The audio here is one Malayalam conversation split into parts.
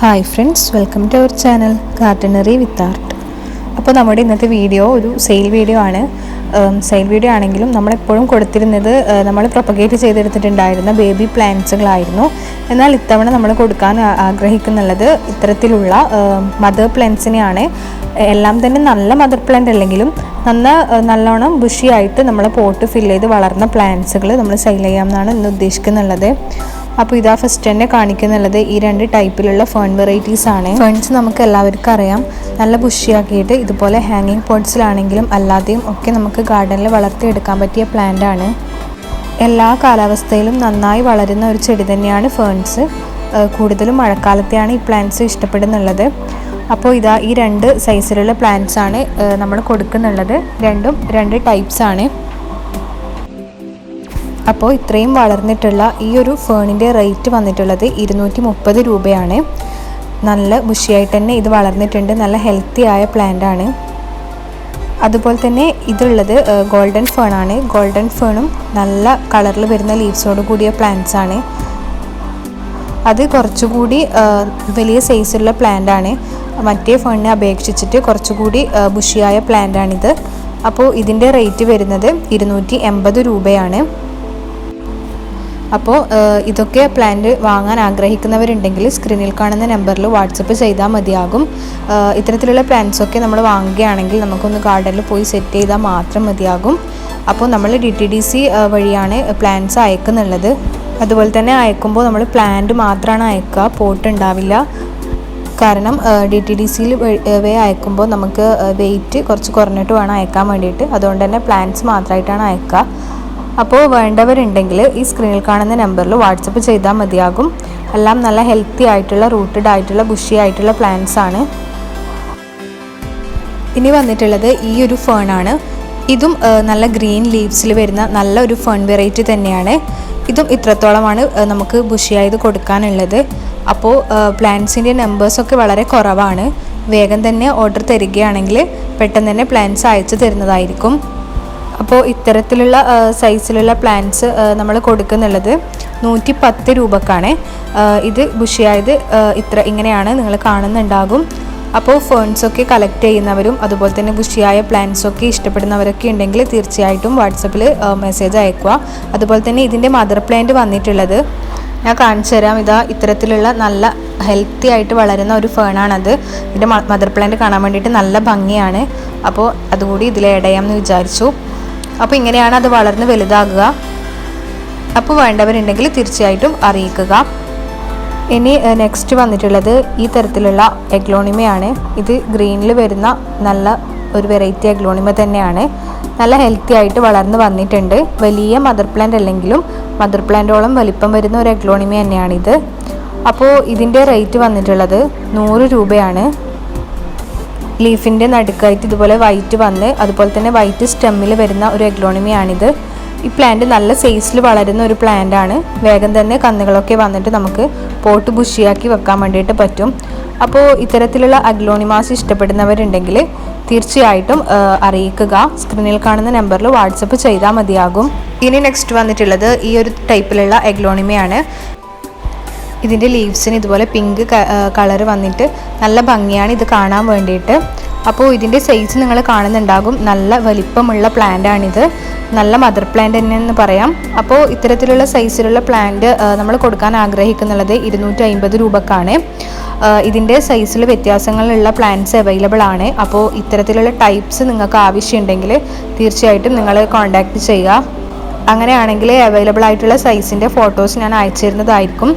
Hi friends welcome to our channel gardenery with art അപ്പോൾ നമ്മുടെ ഇന്നത്തെ വീഡിയോ ഒരു സെയിൽ വീഡിയോ ആണ്. സെയിൽ വീഡിയോ ആണെങ്കിലും നമ്മളെപ്പോഴും കൊടുത്തിരുന്നത് നമ്മൾ പ്രൊപ്പഗേറ്റ് ചെയ്തെടുത്തിട്ടുണ്ടായിരുന്ന ബേബി പ്ലാന്റ്സുകളായിരുന്നു എന്നാൽ ഇത്തവണ നമ്മൾ കൊടുക്കാൻ ആഗ്രഹിക്കുന്നുള്ളത് ഇത്തരത്തിലുള്ള മദർ പ്ലാന്റ്സിനെയാണ് എല്ലാം തന്നെ നല്ല മദർ പ്ലാന്റ് അല്ലെങ്കിലും നന്ന നല്ലോണം ബുഷിയായിട്ട് നമ്മൾ പോട്ട് ഫില്ല് ചെയ്ത് വളർന്ന പ്ലാന്റ്സുകൾ നമ്മൾ സെയിൽ ചെയ്യാമെന്നാണ് ഇന്ന് ഉദ്ദേശിക്കുന്നുള്ളത്. അപ്പോൾ ഇതാ ഫസ്റ്റ് തന്നെ കാണിക്കുന്നുള്ളത് ഈ രണ്ട് ടൈപ്പിലുള്ള ഫേൺ വെറൈറ്റീസ് ആണ്. ഫേൺസ് നമുക്ക് എല്ലാവർക്കും അറിയാം. നല്ല ബുഷിയാക്കിയിട്ട് ഇതുപോലെ ഹാങ്ങിങ് പോട്ട്സിലാണെങ്കിലും അല്ലാതെയും ഒക്കെ നമുക്ക് ഗാർഡനിൽ വളർത്തിയെടുക്കാൻ പറ്റിയ പ്ലാന്റ് ആണ്. എല്ലാ കാലാവസ്ഥയിലും നന്നായി വളരുന്ന ഒരു ചെടി തന്നെയാണ് ഫേൺസ് കൂടുതലും മഴക്കാലത്തെയാണ് ഈ പ്ലാന്റ്സ് ഇഷ്ടപ്പെടുന്നുള്ളത്. അപ്പോൾ ഇതാ ഈ രണ്ട് സൈസിലുള്ള പ്ലാന്റ്സ് ആണ് നമ്മൾ കൊടുക്കുന്നുള്ളത്. രണ്ടും രണ്ട് ടൈപ്സ് ആണ്. അപ്പോൾ ഇത്രയും വളർന്നിട്ടുള്ള ഈ ഒരു ഫേണിന്റെ റേറ്റ് വന്നിട്ടുള്ളത് ഇരുന്നൂറ്റി മുപ്പത് രൂപയാണ്. നല്ല ബുഷിയായിട്ട് തന്നെ ഇത് വളർന്നിട്ടുണ്ട്. നല്ല ഹെൽത്തി ആയ പ്ലാന്റ് ആണ്. അതുപോലെ തന്നെ ഇതുള്ളത് ഗോൾഡൻ ഫേണാണ് ഗോൾഡൻ ഫേണും നല്ല കളറിൽ വരുന്ന ലീവ്സോട് കൂടിയ പ്ലാന്റ്സ് ആണ്. അത് കുറച്ചുകൂടി വലിയ സൈസുള്ള പ്ലാന്റ് ആണ്. മറ്റേ ഫേണിനെ അപേക്ഷിച്ചിട്ട് കുറച്ചുകൂടി ബുഷിയായ പ്ലാന്റ് ആണിത്. അപ്പോൾ ഇതിന്റെ റേറ്റ് വരുന്നത് ഇരുന്നൂറ്റി എൺപത് രൂപയാണ്. അപ്പോൾ ഇതൊക്കെ പ്ലാന്റ് വാങ്ങാൻ ആഗ്രഹിക്കുന്നവരുണ്ടെങ്കിൽ സ്ക്രീനിൽ കാണുന്ന നമ്പറിൽ വാട്സപ്പ് ചെയ്താൽ മതിയാകും. ഇത്തരത്തിലുള്ള പ്ലാന്റ്സൊക്കെ നമ്മൾ വാങ്ങുകയാണെങ്കിൽ നമുക്കൊന്ന് ഗാർഡനിൽ പോയി സെറ്റ് ചെയ്താൽ മാത്രം മതിയാകും. അപ്പോൾ നമ്മൾ ഡി ടി ഡി സി വഴിയാണ് പ്ലാന്റ്സ് അയക്കുന്നുള്ളത്. അതുപോലെ തന്നെ അയക്കുമ്പോൾ നമ്മൾ പ്ലാന്റ് മാത്രമാണ് അയക്കുക. പോട്ട് ഉണ്ടാവില്ല. കാരണം ഡി ടി ഡി സിയിൽ വേ അയക്കുമ്പോൾ നമുക്ക് വെയിറ്റ് കുറച്ച് കുറഞ്ഞിട്ട് വേണം അയക്കാൻ വേണ്ടിയിട്ട്. അതുകൊണ്ട് തന്നെ പ്ലാന്റ്സ് മാത്രമായിട്ടാണ് അയക്കുക. അപ്പോൾ വേണ്ടവരുണ്ടെങ്കിൽ ഈ സ്ക്രീനിൽ കാണുന്ന നമ്പറിൽ വാട്സപ്പ് ചെയ്താൽ മതിയാകും. എല്ലാം നല്ല ഹെൽത്തി ആയിട്ടുള്ള റൂട്ടഡ് ആയിട്ടുള്ള ബുഷി ആയിട്ടുള്ള പ്ലാന്റ്സ് ആണ്. ഇനി വന്നിട്ടുള്ളത് ഈ ഒരു ഫേണാണ് ഇതും നല്ല ഗ്രീൻ ലീവ്സിൽ വരുന്ന നല്ല ഒരു ഫേൺ വെറൈറ്റി തന്നെയാണ്. ഇതും ഇത്രത്തോളമാണ് നമുക്ക് ബുഷിയായത് കൊടുക്കാനുള്ളത്. അപ്പോൾ പ്ലാന്റ്സിന്റെ നമ്പേഴ്സൊക്കെ വളരെ കുറവാണ്. വേഗം തന്നെ ഓർഡർ തരികയാണെങ്കിൽ പെട്ടെന്ന് തന്നെ പ്ലാന്റ്സ് അയച്ചു തരുന്നതായിരിക്കും. അപ്പോൾ ഇത്തരത്തിലുള്ള സൈസിലുള്ള പ്ലാന്റ്സ് നമ്മൾ കൊടുക്കുന്നുള്ളത് നൂറ്റി പത്ത് രൂപക്കാണ് ഇത് ബുഷിയായത് ഇത്ര ഇങ്ങനെയാണ് നിങ്ങൾ കാണുന്നുണ്ടാകും. അപ്പോൾ ഫേൺസ് ഒക്കെ കളക്ട് ചെയ്യുന്നവരും അതുപോലെ തന്നെ ബുഷിയായ പ്ലാന്റ്സൊക്കെ ഇഷ്ടപ്പെടുന്നവരൊക്കെ ഉണ്ടെങ്കിൽ തീർച്ചയായിട്ടും വാട്സപ്പിൽ മെസ്സേജ് അയക്കുക. അതുപോലെ തന്നെ ഇതിന്റെ മദർ പ്ലാന്റ് വന്നിട്ടുള്ളത് ഞാൻ കാണിച്ചു തരാം. ഇതാ ഇത്തരത്തിലുള്ള നല്ല ഹെൽത്തി ആയിട്ട് വളരുന്ന ഒരു ഫേണാണത് ഇതിന്റെ മദർ പ്ലാന്റ് കാണാൻ വേണ്ടിയിട്ട് നല്ല ഭംഗിയാണ്. അപ്പോൾ അതുകൂടി ഇതിൽ ആഡ് ചെയ്യാമെന്ന് വിചാരിച്ചു. അപ്പോൾ ഇങ്ങനെയാണ് അത് വളർന്ന് വലുതാകുക. അപ്പോൾ വേണ്ടവരുണ്ടെങ്കിൽ തീർച്ചയായിട്ടും അറിയിക്കുക. ഇനി നെക്സ്റ്റ് വന്നിട്ടുള്ളത് ഈ തരത്തിലുള്ള എഗ്ലോണിമയാണ് ഇത് ഗ്രീനിൽ വരുന്ന നല്ല ഒരു വെറൈറ്റി എഗ്ലോണിമ തന്നെയാണ്. നല്ല ഹെൽത്തി ആയിട്ട് വളർന്ന് വന്നിട്ടുണ്ട്. വലിയ മദർ പ്ലാന്റ് അല്ലെങ്കിലും മദർ പ്ലാന്റോളം വലിപ്പം വരുന്ന ഒരു എഗ്ലോണിമ തന്നെയാണിത്. അപ്പോൾ ഇതിന്റെ റേറ്റ് വന്നിട്ടുള്ളത് നൂറ് രൂപയാണ്. ലീഫിന്റെ നടുക്കായിട്ട് ഇതുപോലെ വൈറ്റ് വന്ന് അതുപോലെ തന്നെ വൈറ്റ് സ്റ്റെമ്മിൽ വരുന്ന ഒരു എഗ്ലോണിമയാണിത് ഈ പ്ലാന്റ് നല്ല സൈസിൽ വളരുന്ന ഒരു പ്ലാന്റ് ആണ്. വേഗം തന്നെ കന്നുകളൊക്കെ വന്നിട്ട് നമുക്ക് പോട്ട് ബുഷിയാക്കി വെക്കാൻ വേണ്ടിയിട്ട് പറ്റും. അപ്പോൾ ഇത്തരത്തിലുള്ള അഗ്ലോണിമാസ് ഇഷ്ടപ്പെടുന്നവരുണ്ടെങ്കിൽ തീർച്ചയായിട്ടും അറിയിക്കുക. സ്ക്രീനിൽ കാണുന്ന നമ്പറിൽ വാട്സപ്പ് ചെയ്താൽ മതിയാകും. ഇനി നെക്സ്റ്റ് വന്നിട്ടുള്ളത് ഈ ഒരു ടൈപ്പിലുള്ള എഗ്ലോണിമയാണ് ഇതിന്റെ ലീവ്സിന് ഇതുപോലെ പിങ്ക് കളർ വന്നിട്ട് നല്ല ഭംഗിയാണ് ഇത് കാണാൻ വേണ്ടിയിട്ട്. അപ്പോൾ ഇതിന്റെ സൈസ് നിങ്ങൾ കാണുന്നുണ്ടാകും. നല്ല വലിപ്പമുള്ള പ്ലാന്റ് ആണിത്. നല്ല മദർ പ്ലാന്റ് തന്നെയെന്ന് പറയാം. അപ്പോൾ ഇത്തരത്തിലുള്ള സൈസിലുള്ള പ്ലാന്റ് നമ്മൾ കൊടുക്കാൻ ആഗ്രഹിക്കുന്നുള്ളത് ഇരുന്നൂറ്റി അമ്പത് രൂപക്കാണ് ഇതിന്റെ സൈസിൽ വ്യത്യാസങ്ങളുള്ള പ്ലാന്റ്സ് അവൈലബിൾ ആണ്. അപ്പോൾ ഇത്തരത്തിലുള്ള ടൈപ്സ് നിങ്ങൾക്ക് ആവശ്യമുണ്ടെങ്കിൽ തീർച്ചയായിട്ടും നിങ്ങൾ കോൺടാക്റ്റ് ചെയ്യുക. അങ്ങനെയാണെങ്കിൽ അവൈലബിൾ ആയിട്ടുള്ള സൈസിന്റെ ഫോട്ടോസ് ഞാൻ അയച്ചു തരുന്നതായിരിക്കും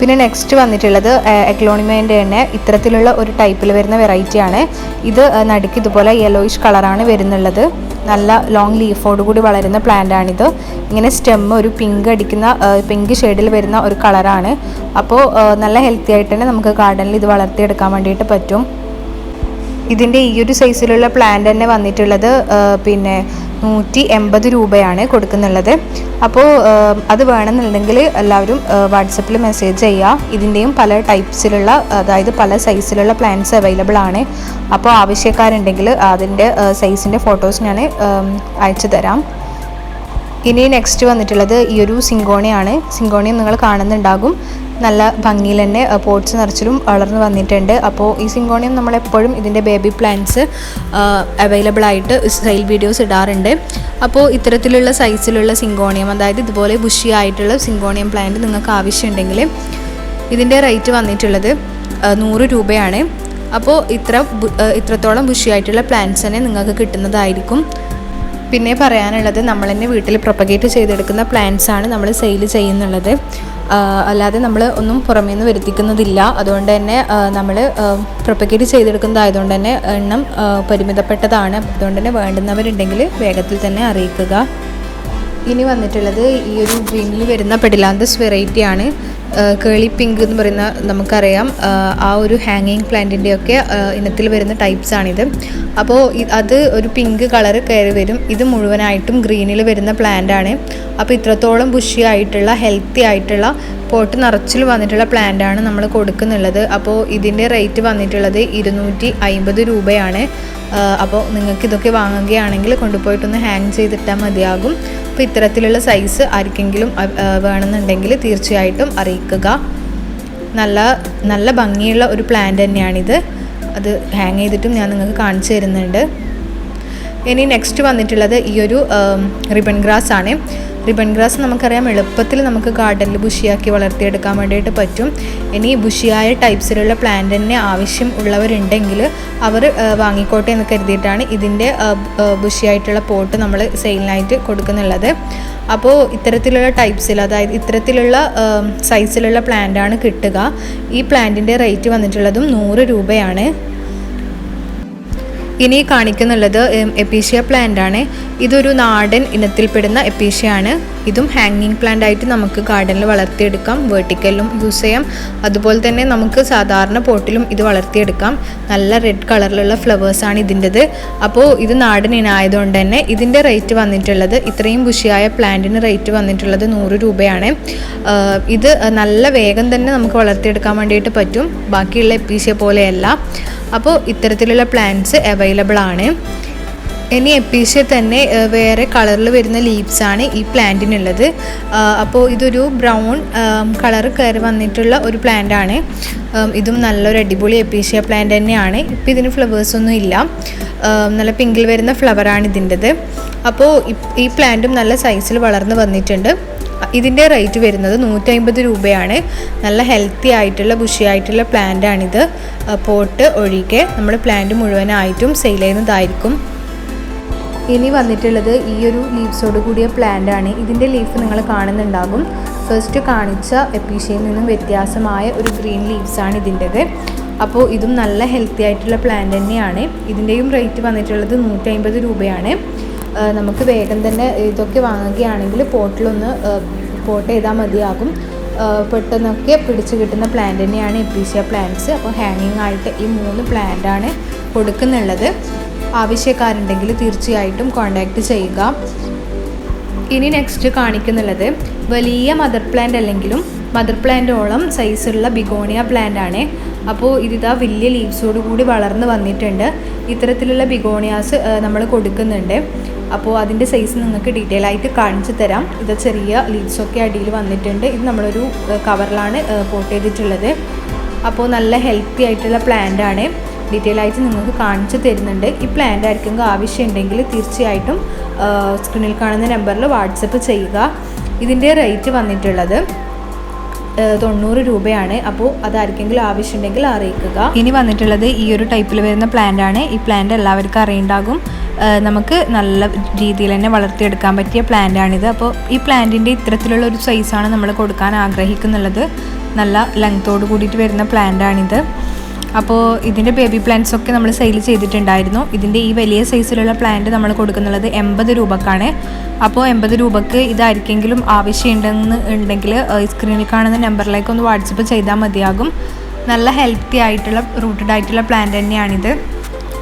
പിന്നെ നെക്സ്റ്റ് വന്നിട്ടുള്ളത് എക്ലോണിമേന്റെ തന്നെ ഇത്തരത്തിലുള്ള ഒരു ടൈപ്പിൽ വരുന്ന വെറൈറ്റിയാണ് ഇത് നടുക്ക് ഇതുപോലെ യെല്ലോയിഷ് കളറാണ് വരുന്നുള്ളത്. നല്ല ലോങ് ലീഫോട് കൂടി വളരുന്ന പ്ലാന്റ് ആണിത്. ഇങ്ങനെ സ്റ്റെം ഒരു പിങ്ക് അടിക്കുന്ന പിങ്ക് ഷെയ്ഡിൽ വരുന്ന ഒരു കളറാണ് അപ്പോൾ നല്ല ഹെൽത്തി ആയിട്ട് തന്നെ നമുക്ക് ഗാർഡനിൽ ഇത് വളർത്തിയെടുക്കാൻ വേണ്ടിയിട്ട് പറ്റും. ഇതിന്റെ ഈ ഒരു സൈസിലുള്ള പ്ലാന്റ് തന്നെ വന്നിട്ടുള്ളത് പിന്നെ നൂറ്റി എൺപത് രൂപയാണ് കൊടുക്കുന്നുള്ളത്. അപ്പോൾ അത് വേണമെന്നുണ്ടെങ്കിൽ എല്ലാവരും വാട്സപ്പിൽ മെസ്സേജ് ചെയ്യുക ഇതിന്റെയും പല ടൈപ്സിലുള്ള അതായത് പല സൈസിലുള്ള പ്ലാന്റ്സ് അവൈലബിൾ ആണ്. അപ്പോൾ ആവശ്യക്കാരുണ്ടെങ്കിൽ അതിന്റെ സൈസിന്റെ ഫോട്ടോസ് ഞാൻ അയച്ചു തരാം. ഇനി നെക്സ്റ്റ് വന്നിട്ടുള്ളത് ഈ ഒരു സിങ്കോണിയാണ്. സിങ്കോണിയും നിങ്ങൾ കാണുന്നുണ്ടാകും. നല്ല ഭംഗിയിൽ തന്നെ പോട്ട്സ് നിറച്ചിലും വളർന്നു വന്നിട്ടുണ്ട്. അപ്പോൾ ഈ സിങ്കോണിയം നമ്മളെപ്പോഴും ഇതിന്റെ ബേബി പ്ലാന്റ്സ് അവൈലബിൾ ആയിട്ട് സെയിൽ വീഡിയോസ് ഇടാറുണ്ട്. അപ്പോൾ ഇത്തരത്തിലുള്ള സൈസിലുള്ള സിങ്കോണിയം അതായത് ഇതുപോലെ ബുഷി ആയിട്ടുള്ള സിങ്കോണിയം പ്ലാന്റ് നിങ്ങൾക്ക് ആവശ്യമുണ്ടെങ്കിൽ ഇതിന്റെ റേറ്റ് വന്നിട്ടുള്ളത് നൂറ് രൂപയാണ്. അപ്പോൾ ഇത്ര ഇത്രത്തോളം ബുഷി ആയിട്ടുള്ള പ്ലാന്റ്സ് തന്നെ നിങ്ങൾക്ക് കിട്ടുന്നതായിരിക്കും. പിന്നെ പറയാനുള്ളത് നമ്മൾ തന്നെ വീട്ടിൽ പ്രൊപ്പഗേറ്റ് ചെയ്തെടുക്കുന്ന പ്ലാന്റ്സ് ആണ് നമ്മൾ സെയിൽ ചെയ്യുന്നുള്ളത്. അല്ലാതെ നമ്മൾ ഒന്നും പുറമേ നിന്ന് വരുത്തിക്കുന്നതില്ല. അതുകൊണ്ട് തന്നെ നമ്മൾ പ്രൊപ്പഗേറ്റ് ചെയ്തെടുക്കുന്നതായതുകൊണ്ട് തന്നെ എണ്ണം പരിമിതപ്പെട്ടതാണ്. അതുകൊണ്ട് തന്നെ വേണ്ടുന്നവരുണ്ടെങ്കിൽ വേഗത്തിൽ തന്നെ അറിയിക്കുക. ഇനി വന്നിട്ടുള്ളത് ഈ ഒരു ഗ്രീനിൽ വരുന്ന പെഡിലാന്തസ് വെറൈറ്റിയാണ് കേളി പിങ്ക് എന്ന് പറയുന്ന നമുക്കറിയാം. ആ, ഒരു ഹാങ്ങിങ് പ്ലാന്റിന്റെ ഒക്കെ ഇനത്തിൽ വരുന്ന ടൈപ്സ് ആണിത്. അപ്പോൾ അത് ഒരു പിങ്ക് കളർ കയറി വരും. ഇത് മുഴുവനായിട്ടും ഗ്രീനിൽ വരുന്ന പ്ലാന്റ് ആണ്. അപ്പോൾ ഇത്രത്തോളം ബുഷി ആയിട്ടുള്ള ഹെൽത്തി ആയിട്ടുള്ള പോട്ട് നിറച്ചിൽ വന്നിട്ടുള്ള പ്ലാന്റ് ആണ് നമ്മൾ കൊടുക്കുന്നുള്ളത്. അപ്പോൾ ഇതിന്റെ റേറ്റ് വന്നിട്ടുള്ളത് ഇരുന്നൂറ്റി അമ്പത് രൂപയാണ്. അപ്പോൾ നിങ്ങൾക്ക് ഇതൊക്കെ വാങ്ങുകയാണെങ്കിൽ കൊണ്ടുപോയിട്ടൊന്ന് ഹാങ് ചെയ്തിട്ടാൽ മതിയാകും. അപ്പോൾ ഇത്തരത്തിലുള്ള സൈസ് ആർക്കെങ്കിലും വേണമെന്നുണ്ടെങ്കിൽ തീർച്ചയായിട്ടും അറിയിക്കുക. നല്ല നല്ല ഭംഗിയുള്ള ഒരു പ്ലാന്റ് തന്നെയാണിത്. അത് ഹാങ് ചെയ്തിട്ടും ഞാൻ നിങ്ങൾക്ക് കാണിച്ചു തരുന്നുണ്ട്. ഇനി നെക്സ്റ്റ് വന്നിട്ടുള്ളത് ഈ ഒരു റിബൺ ഗ്രാസ് ആണ്. റിബൺ ഗ്രാസ് നമുക്കറിയാം എളുപ്പത്തിൽ നമുക്ക് ഗാർഡനിൽ ബുഷിയാക്കി വളർത്തിയെടുക്കാൻ വേണ്ടിയിട്ട് പറ്റും. ഇനി ബുഷിയായ ടൈപ്സിലുള്ള പ്ലാന്റ് തന്നെ ആവശ്യം ഉള്ളവരുണ്ടെങ്കിൽ അവർ വാങ്ങിക്കോട്ടെ എന്ന് കരുതിയിട്ടാണ് ഇതിന്റെ ബുഷിയായിട്ടുള്ള പോട്ട് നമ്മൾ സെയിലിനായിട്ട് കൊടുക്കുന്നുള്ളത്. അപ്പോൾ ഇത്തരത്തിലുള്ള ടൈപ്സിൽ അതായത് ഇത്തരത്തിലുള്ള സൈസിലുള്ള പ്ലാന്റാണ് കിട്ടുക. ഈ പ്ലാന്റിന്റെ റേറ്റ് വന്നിട്ടുള്ളതും നൂറ് രൂപയാണ്. ഇനി കാണിക്കുന്നുള്ളത് എപ്പീഷ്യ പ്ലാന്റ് ആണ്. ഇതൊരു നാടൻ ഇനത്തിൽപ്പെടുന്ന എപ്പീഷ്യ ആണ് ഇതും ഹാങ്ങിങ് പ്ലാന്റ് ആയിട്ട് നമുക്ക് ഗാർഡനിൽ വളർത്തിയെടുക്കാം. വേർട്ടിക്കലിലും യൂസ് ചെയ്യാം. അതുപോലെ തന്നെ നമുക്ക് സാധാരണ പോട്ടിലും ഇത് വളർത്തിയെടുക്കാം. നല്ല റെഡ് കളറിലുള്ള ഫ്ലവേഴ്സ് ആണ് ഇതിന്റെത്. അപ്പോൾ ഇത് നാടൻ ഇനായതുകൊണ്ട് തന്നെ ഇതിന്റെ റേറ്റ് വന്നിട്ടുള്ളത് ഇത്രയും ബുഷിയായ പ്ലാന്റിന് റേറ്റ് വന്നിട്ടുള്ളത് നൂറ് രൂപയാണ്. ഇത് നല്ല വേഗം തന്നെ നമുക്ക് വളർത്തിയെടുക്കാൻ വേണ്ടിയിട്ട് പറ്റും. ബാക്കിയുള്ള എപ്പീഷ്യ പോലെയല്ല. അപ്പോൾ ഇത്തരത്തിലുള്ള പ്ലാന്റ്സ് അവൈലബിൾ ആണ്. ഇനി എപ്പീഷ്യ തന്നെ വേറെ കളറിൽ വരുന്ന ലീവ്സ് ആണ് ഈ പ്ലാന്റിനുള്ളത് അപ്പോൾ ഇതൊരു ബ്രൗൺ കളർ കയറി വന്നിട്ടുള്ള ഒരു പ്ലാന്റ് ആണ്. ഇതും നല്ലൊരു അടിപൊളി എപ്പീഷ്യ പ്ലാന്റ് തന്നെയാണ്. ഇപ്പോൾ ഇതിന് ഫ്ലവേഴ്സ് ഒന്നും ഇല്ല. നല്ല പിങ്കിൽ വരുന്ന ഫ്ലവറാണ് ഇതിന്റെത്. അപ്പോൾ ഈ പ്ലാന്റും നല്ല സൈസിൽ വളർന്ന് വന്നിട്ടുണ്ട്. ഇതിന്റെ റേറ്റ് വരുന്നത് നൂറ്റമ്പത് രൂപയാണ്. നല്ല ഹെൽത്തി ആയിട്ടുള്ള ബുഷിയായിട്ടുള്ള പ്ലാന്റ് ആണിത്. പോട്ട് ഒഴികെ നമ്മൾ പ്ലാന്റ് മുഴുവനായിട്ടും സെയിൽ ചെയ്യുന്നതായിരിക്കും. ഇനി വന്നിട്ടുള്ളത് ഈ ഒരു ലീവ്സോട് കൂടിയ പ്ലാന്റ് ആണ്. ഇതിന്റെ ലീഫ് നിങ്ങൾ കാണുന്നുണ്ടാകും. ഫസ്റ്റ് കാണിച്ച എപ്പീഷ്യയിൽ നിന്നും വ്യത്യാസമായ ഒരു ഗ്രീൻ ലീവ്സ് ആണ് ഇതിന്റെത്. അപ്പോൾ ഇതും നല്ല ഹെൽത്തി ആയിട്ടുള്ള പ്ലാന്റ് തന്നെയാണ്. ഇതിന്റെയും റേറ്റ് വന്നിട്ടുള്ളത് നൂറ്റമ്പത് രൂപയാണ്. ആ, നമുക്ക് വേഗം തന്നെ ഇതൊക്കെ വാങ്ങുകയാണെങ്കിൽ പോട്ടിലൊന്ന് പോട്ട് ചെയ്താൽ മതിയാകും. പെട്ടെന്നൊക്കെ പിടിച്ച് കിട്ടുന്ന പ്ലാന്റ് തന്നെയാണ് എപ്പീസിയ പ്ലാന്റ്സ് അപ്പോൾ ഹാങ്ങിങ് ആയിട്ട് ഈ മൂന്ന് പ്ലാന്റാണ് കൊടുക്കുന്നുള്ളത്. ആവശ്യക്കാരുണ്ടെങ്കിൽ തീർച്ചയായിട്ടും കോണ്ടാക്റ്റ് ചെയ്യുക. ഇനി നെക്സ്റ്റ് കാണിക്കുന്നുള്ളത് വലിയ മദർ പ്ലാന്റ് അല്ലെങ്കിലും മദർ പ്ലാന്റോളം സൈസുള്ള ബിഗോണിയ പ്ലാന്റ് ആണ്. അപ്പോൾ ഇതിതാ വലിയ ലീവ്സോട് കൂടി വളർന്ന് വന്നിട്ടുണ്ട്. ഇത്തരത്തിലുള്ള ബിഗോണിയാസ് നമ്മൾ കൊടുക്കുന്നുണ്ട്. അപ്പോൾ അതിന്റെ സൈസ് നിങ്ങൾക്ക് ഡീറ്റെയിൽ ആയിട്ട് കാണിച്ചു തരാം. ഇത് ചെറിയ ലീവ്സൊക്കെ അടിയിൽ വന്നിട്ടുണ്ട്. ഇത് നമ്മളൊരു കവറിലാണ് പോട്ട് ചെയ്തിട്ടുള്ളത്. അപ്പോൾ നല്ല ഹെൽത്തി ആയിട്ടുള്ള പ്ലാന്റ് ആണ്. ഡീറ്റെയിൽ ആയിട്ട് നിങ്ങൾക്ക് കാണിച്ചു തരുന്നുണ്ട്. ഈ പ്ലാന്റ് ആർക്കെങ്കിലും ആവശ്യമുണ്ടെങ്കിൽ തീർച്ചയായിട്ടും സ്ക്രീനിൽ കാണുന്ന നമ്പറിൽ വാട്സപ്പ് ചെയ്യുക. ഇതിന്റെ റേറ്റ് വന്നിട്ടുള്ളത് തൊണ്ണൂറ് രൂപയാണ്. അപ്പോൾ അതാർക്കെങ്കിലും ആവശ്യമുണ്ടെങ്കിൽ അറിയിക്കുക. ഇനി വന്നിട്ടുള്ളത് ഈ ഒരു ടൈപ്പിൽ വരുന്ന പ്ലാന്റ് ആണ്. ഈ പ്ലാന്റ് എല്ലാവർക്കും അറിയുണ്ടാകും. നമുക്ക് നല്ല രീതിയിൽ തന്നെ വളർത്തിയെടുക്കാൻ പറ്റിയ പ്ലാന്റ് ആണിത്. അപ്പോൾ ഈ പ്ലാന്റിന്റെ ഇത്തരത്തിലുള്ള ഒരു സൈസാണ് നമ്മൾ കൊടുക്കാൻ ആഗ്രഹിക്കുന്നുള്ളത്. നല്ല ലെങ്ത്തോട് കൂടിയിട്ട് വരുന്ന പ്ലാന്റ് ആണിത്. അപ്പോൾ ഇതിന്റെ ബേബി പ്ലാന്റ്സ് ഒക്കെ നമ്മൾ സെയിൽ ചെയ്തിട്ടുണ്ടായിരുന്നു. ഇതിന്റെ ഈ വലിയ സൈസിലുള്ള പ്ലാന്റ് നമ്മൾ കൊടുക്കുന്നുള്ളത് എൺപത് രൂപക്കാണ്. അപ്പോൾ എൺപത് രൂപക്ക് ഇതായിരിക്കെങ്കിലും ആവശ്യമുണ്ടെന്ന് ഉണ്ടെങ്കിൽ സ്ക്രീനിൽ കാണുന്ന നമ്പറിലേക്ക് ഒന്ന് വാട്സപ്പ് ചെയ്താൽ മതിയാകും. നല്ല ഹെൽത്തി ആയിട്ടുള്ള റൂട്ടഡ് ആയിട്ടുള്ള പ്ലാന്റ് തന്നെയാണിത്.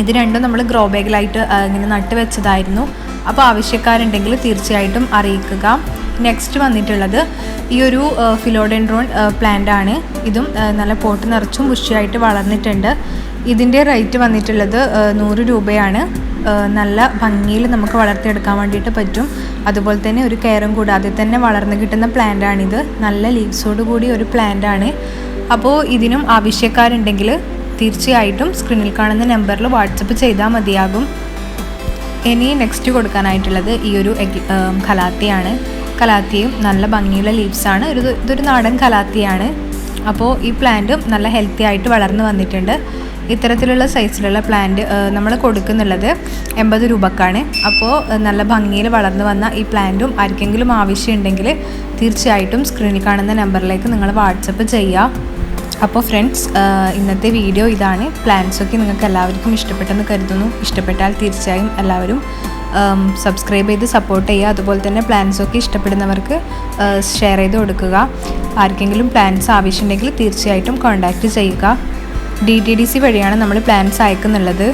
ഇത് രണ്ടും നമ്മൾ ഗ്രോ ബാഗിലായിട്ട് ഇങ്ങനെ നട്ട് വെച്ചതായിരുന്നു അപ്പോൾ ആവശ്യക്കാരുണ്ടെങ്കിൽ തീർച്ചയായിട്ടും അറിയിക്കുക. നെക്സ്റ്റ് വന്നിട്ടുള്ളത് ഈ ഒരു ഫിലോഡെൻഡ്രോൺ പ്ലാന്റ് ആണ്. ഇതും നല്ല പോട്ട് നിറച്ചും ബുഷിയായിട്ട് വളർന്നിട്ടുണ്ട്. ഇതിന്റെ റേറ്റ് വന്നിട്ടുള്ളത് നൂറ് രൂപയാണ്. നല്ല ഭംഗിയിൽ നമുക്ക് വളർത്തിയെടുക്കാൻ വേണ്ടിയിട്ട് പറ്റും. അതുപോലെ തന്നെ ഒരു കെയറും കൂടാതെ തന്നെ വളർന്നു കിട്ടുന്ന പ്ലാന്റാണിത് നല്ല ലീവ്സോട് കൂടി ഒരു പ്ലാന്റാണ് അപ്പോൾ ഇതിനും ആവശ്യക്കാരുണ്ടെങ്കിൽ തീർച്ചയായിട്ടും സ്ക്രീനിൽ കാണുന്ന നമ്പറിൽ വാട്സപ്പ് ചെയ്താൽ മതിയാകും. ഇനി നെക്സ്റ്റ് കൊടുക്കാനായിട്ടുള്ളത് ഈ ഒരു കലാത്തിയാണ് കലാത്തിയും നല്ല ഭംഗിയുള്ള ലീവ്സാണ് ഒരു ഇതൊരു നാടൻ കലാത്തിയാണ്. അപ്പോൾ ഈ പ്ലാന്റും നല്ല ഹെൽത്തി ആയിട്ട് വളർന്നു വന്നിട്ടുണ്ട്. ഇത്തരത്തിലുള്ള സൈസിലുള്ള പ്ലാന്റ് നമ്മൾ കൊടുക്കുന്നുള്ളത് എൺപത് രൂപക്കാണ്. അപ്പോൾ നല്ല ഭംഗിയിൽ വളർന്നു വന്ന ഈ പ്ലാന്റും ആർക്കെങ്കിലും ആവശ്യമുണ്ടെങ്കിൽ തീർച്ചയായിട്ടും സ്ക്രീനിൽ കാണുന്ന നമ്പറിലേക്ക് നിങ്ങൾ വാട്സപ്പ് ചെയ്യുക അപ്പോൾ ഫ്രണ്ട്സ് ഇന്നത്തെ വീഡിയോ ഇതാണ്. പ്ലാൻസൊക്കെ നിങ്ങൾക്ക് എല്ലാവർക്കും ഇഷ്ടപ്പെട്ടെന്ന് കരുതുന്നു. ഇഷ്ടപ്പെട്ടാൽ തീർച്ചയായും എല്ലാവരും സബ്സ്ക്രൈബ് ചെയ്ത് സപ്പോർട്ട് ചെയ്യുക. അതുപോലെ തന്നെ പ്ലാൻസൊക്കെ ഇഷ്ടപ്പെടുന്നവർക്ക് ഷെയർ ചെയ്ത് കൊടുക്കുക. ആർക്കെങ്കിലും പ്ലാൻസ് ആവശ്യമുണ്ടെങ്കിൽ തീർച്ചയായിട്ടും കോൺടാക്റ്റ് ചെയ്യുക. ഡി ടി ഡി സി വഴിയാണ് നമ്മൾ പ്ലാൻസ് അയക്കുന്നുള്ളത്.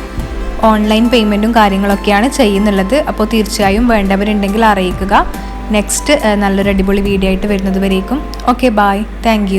ഓൺലൈൻ പേയ്മെന്റും കാര്യങ്ങളൊക്കെയാണ് ചെയ്യുന്നുള്ളത്. അപ്പോൾ തീർച്ചയായും വേണ്ടവരുണ്ടെങ്കിൽ അറിയിക്കുക. നെക്സ്റ്റ് നല്ലൊരു അടിപൊളി വീഡിയോ ആയിട്ട് വരുന്നത് വരേക്കും. Okay bye thank